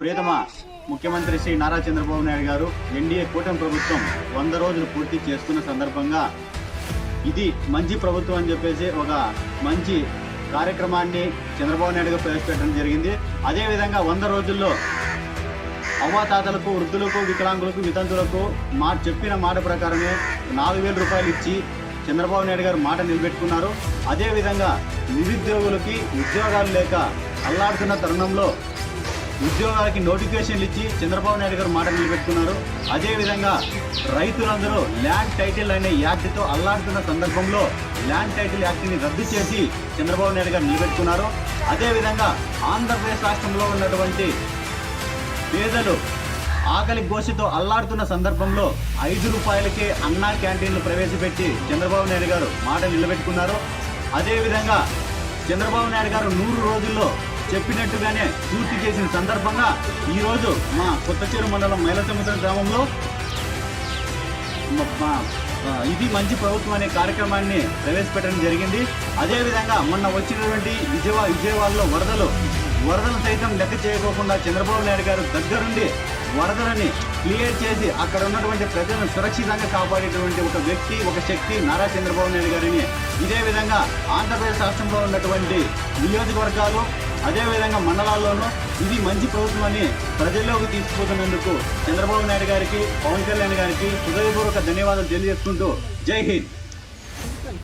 ప్రియతమ ముఖ్యమంత్రి శ్రీ నారా చంద్రబాబు నాయుడు గారు ఎన్డీఏ కూటమి ప్రభుత్వం వంద రోజులు పూర్తి చేస్తున్న సందర్భంగా ఇది మంచి ప్రభుత్వం అని చెప్పేసి ఒక మంచి కార్యక్రమాన్ని చంద్రబాబు నాయుడు గారు ప్రవేశపెట్టడం జరిగింది. అదేవిధంగా వంద రోజుల్లో అవ్వాతాతలకు వృద్ధులకు వికలాంగులకు వితంతులకు మా చెప్పిన మాట ప్రకారమే నాలుగు వేల రూపాయలు ఇచ్చి చంద్రబాబు నాయుడు గారు మాట నిలబెట్టుకున్నారు. అదేవిధంగా నిరుద్యోగులకి ఉద్యోగాలు లేక అల్లాడుతున్న తరుణంలో ఉద్యోగాలకి నోటిఫికేషన్లు ఇచ్చి చంద్రబాబు నాయుడు గారు మాట నిలబెట్టుకున్నారు. అదేవిధంగా రైతులందరూ ల్యాండ్ టైటిల్ అనే యాక్ట్తో అల్లాడుతున్న సందర్భంలో ల్యాండ్ టైటిల్ యాక్ట్ని రద్దు చేసి చంద్రబాబు నాయుడు గారు నిలబెట్టుకున్నారు. అదేవిధంగా ఆంధ్రప్రదేశ్ రాష్ట్రంలో ఉన్నటువంటి పేదలు ఆకలి గోషితో అల్లాడుతున్న సందర్భంలో ఐదు రూపాయలకే అన్నా క్యాంటీన్లు ప్రవేశపెట్టి చంద్రబాబు నాయుడు గారు మాట నిలబెట్టుకున్నారు. అదేవిధంగా చంద్రబాబు నాయుడు గారు నూరు రోజుల్లో చెప్పినట్టుగానే పూర్తి చేసిన సందర్భంగా ఈరోజు మా కొత్తచేరు మండలం మైలసముద్ర గ్రామంలో ఇది మంచి ప్రభుత్వం అనే కార్యక్రమాన్ని ప్రవేశపెట్టడం జరిగింది. అదేవిధంగా మొన్న వచ్చినటువంటి విజయవాడ విజయవాడలో వరదలు వరదలు సైతం లెక్క చేయకోకుండా చంద్రబాబు నాయుడు గారు దగ్గరుండి వరదలని క్లియర్ చేసి అక్కడ ఉన్నటువంటి ప్రజలను సురక్షితంగా కాపాడేటువంటి ఒక వ్యక్తి ఒక శక్తి నారా చంద్రబాబు నాయుడు గారిని. ఇదే విధంగా ఆంధ్రప్రదేశ్ రాష్ట్రంలో ఉన్నటువంటి నియోజకవర్గాలు అదేవిధంగా మండలాల్లోనూ ఇది మంచి ప్రభుత్వాన్ని ప్రజల్లోకి తీసుకుపోతున్నందుకు చంద్రబాబు నాయుడు గారికి పవన్ కళ్యాణ్ గారికి హృదయపూర్వక ధన్యవాదాలు తెలియజేసుకుంటూ జై హింద్.